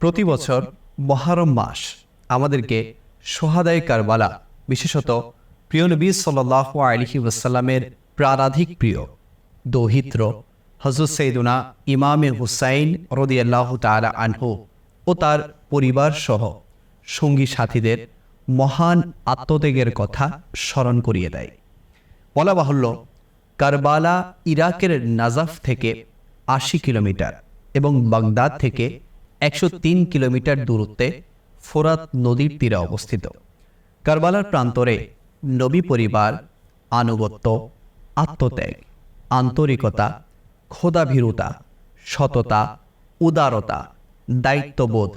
প্রতি বছর মহারম মাস আমাদেরকে সোহাদাই কারবালা, বিশেষত প্রিয় নবী সাল্লাহ আলহি প্রারাধিক প্রিয়, দৌহিত্র হজরত সৈদুনা ইমামে হুসাইন রদি আল্লাহ তালা আনহু ও তার পরিবার সহ সঙ্গী সাথীদের মহান আত্মত্যাগের কথা স্মরণ করিয়ে দেয়। বলা বাহুল্য, কারবালা ইরাকের নাজাফ থেকে আশি কিলোমিটার এবং বাগদাদ থেকে একশো তিন কিলোমিটার দূরত্বে ফোরাত নদীর তীরে অবস্থিত। কারবালার প্রান্তরে নবী পরিবার, আনুগত্য, আত্মত্যাগ, আন্তরিকতা ক্ষোধাভীরুতা সততা, উদারতা, দায়িত্ববোধ,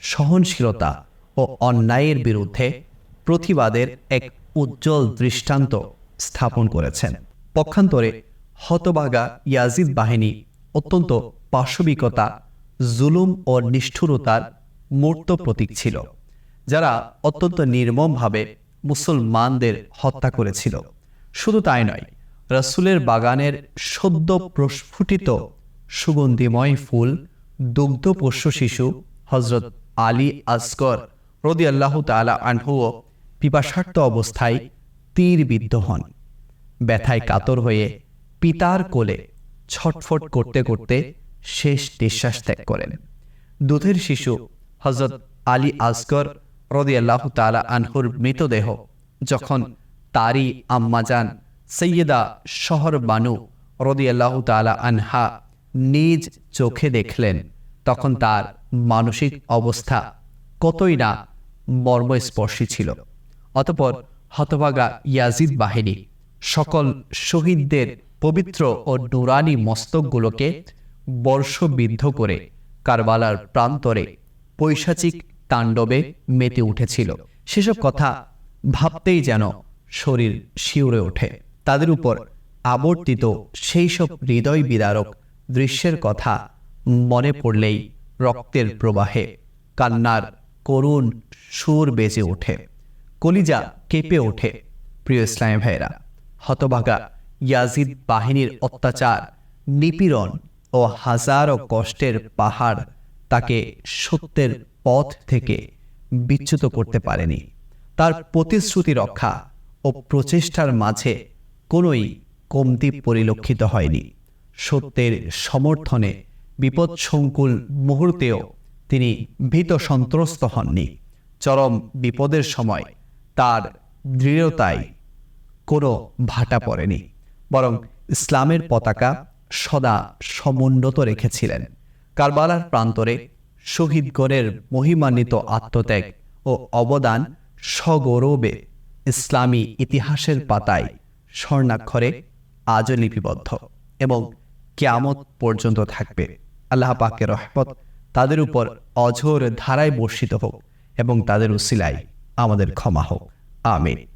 সহনশীলতা ও অন্যায়ের বিরুদ্ধে প্রতিবাদের এক উজ্জ্বল দৃষ্টান্ত স্থাপন করেছেন। পক্ষান্তরে হতবাগা ইয়াজিদ বাহিনী অত্যন্ত পাশবিকতা জুলুম ও নিষ্ঠুরতার মূর্ত প্রতীক ছিল, যারা অত্যন্ত নির্মমভাবে মুসলমানদের হত্যা করেছিল। শুধু তাই নয়, রসুলের বাগানের সদ্য প্রস্ফুটিত সুগন্ধিময় ফুল দুগ্ধপোষ্য শিশু হজরত আলী আসগর রদি আল্লাহ তালা আনহুও পিপাসার্থ অবস্থায় তীরবিদ্ধ হন। ব্যথায় কাতর হয়ে পিতার কোলে ছটফট করতে করতে শেষ নিঃশ্বাস ত্যাগ করেন। দুধের শিশু হজরত আলী আসগর রদি আল্লাহ তালা আনহুর মৃতদেহ যখন তারই আম্মাজান সৈয়দা শহর বানু রদি আল্লাহ তালা আনহা নিজ চোখে দেখলেন, তখন তার মানসিক অবস্থা কতই না মর্মস্পর্শী ছিল। অতপর হতভাগা ইয়াজিদ বাহিনী সকল শহীদদের পবিত্র ও নুরানি মস্তকগুলোকে বর্ষবিদ্ধ করে কারবালার প্রান্তরে পৈশাচিক তাণ্ডবে মেতে উঠেছিল। সেসব কথা ভাবতেই যেন শরীর শিউরে ওঠে। তাদের উপর আবর্তিত সেই সব হৃদয় বিদারক দৃশ্যের কথা মনে পড়লেই রক্তের প্রবাহে কান্নার করুণ সুর বেজে ওঠে। কলিজা কেঁপে ওঠে, প্রিয় ইসলামী ভাইরা হতভাগা ইয়াজিদ বাহিনীর অত্যাচার, নিপীড়ন ও হাজারো কষ্টের পাহাড় তাকে সত্যের পথ থেকে বিচ্যুত করতে পারেনি। তার প্রতিশ্রুতি রক্ষা ও প্রচেষ্টার মাঝে কোনোই কমতি পরিলক্ষিত হয়নি। সত্যের সমর্থনে বিপদসংকুল মুহূর্তেও তিনি ভীত সন্ত্রস্ত হননি। চরম বিপদের সময় তার দৃঢ়তায় কোনো ভাটা পড়েনি, বরং ইসলামের পতাকা সদা সমুন্নত রেখেছিলেন। কারবালার প্রান্তরে শহীদগণের মহিমান্বিত আত্মত্যাগ ও অবদান সগৌরবে ইসলামী ইতিহাসের পাতায় স্বর্ণাক্ষরে আজও লিপিবদ্ধ এবং কেয়ামত পর্যন্ত থাকবে। আল্লাহ পাকের রহমত তাদের উপর অঝোর ধারায় বর্ষিত হোক এবং তাদের উসিলায় আমাদের ক্ষমা হোক। আমিন।